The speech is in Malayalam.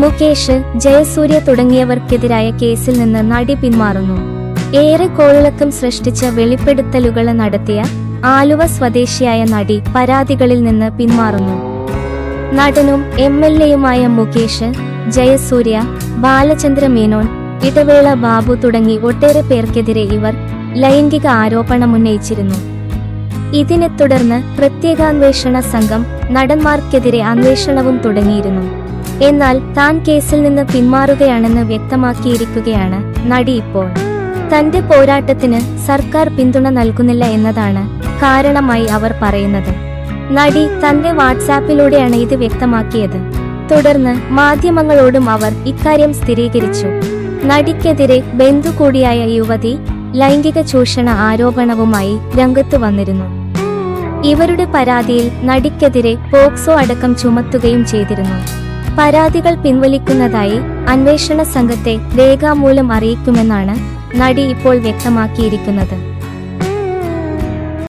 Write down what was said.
മുകേഷ് ജയസൂര്യ തുടങ്ങിയവർക്കെതിരായ കേസിൽ നിന്ന് നടി പിന്മാറുന്നു. ഏറെ കോളിളക്കം സൃഷ്ടിച്ച വെളിപ്പെടുത്തലുകൾ നടത്തിയ ആലുവ സ്വദേശിയായ നടി പരാതികളിൽ നിന്ന് പിന്മാറുന്നു. നടനും എം എൽ എയുമായ മുകേഷ് ജയസൂര്യ ബാലചന്ദ്ര മേനോൻ ഇടവേള ബാബു തുടങ്ങി ഒട്ടേറെ പേർക്കെതിരെ ഇവർ ലൈംഗിക ആരോപണമുന്നയിച്ചിരുന്നു ഇതിനെ തുടർന്ന് പ്രത്യേകാന്വേഷണ സംഘം നടന്മാർക്കെതിരെ അന്വേഷണവും തുടങ്ങിയിരുന്നു. എന്നാൽ താൻ കേസിൽ നിന്ന് പിന്മാറുകയാണെന്ന് വ്യക്തമാക്കിയിരിക്കുകയാണ് നടി ഇപ്പോൾ. തന്റെ പോരാട്ടത്തിന് സർക്കാർ പിന്തുണ നൽകുന്നില്ല എന്നതാണ് കാരണമായി അവർ പറയുന്നത്. നടി തന്റെ വാട്സാപ്പിലൂടെയാണ് ഇത് വ്യക്തമാക്കിയത്. തുടർന്ന് മാധ്യമങ്ങളോടും അവർ ഇക്കാര്യം സ്ഥിരീകരിച്ചു. നടിക്കെതിരെ ബന്ധു കൂടിയായ യുവതി ലൈംഗിക ചൂഷണ ആരോപണവുമായി രംഗത്തു വന്നിരുന്നു. ഇവരുടെ പരാതിയിൽ നടിക്കെതിരെ പോക്സോ അടക്കം ചുമത്തുകയും ചെയ്തിരുന്നു. പരാതികൾ പിൻവലിക്കുന്നതായി അന്വേഷണ സംഘത്തെ രേഖാമൂലം അറിയിക്കുമെന്നാണ് നടി ഇപ്പോൾ വ്യക്തമാക്കിയിരിക്കുന്നത്.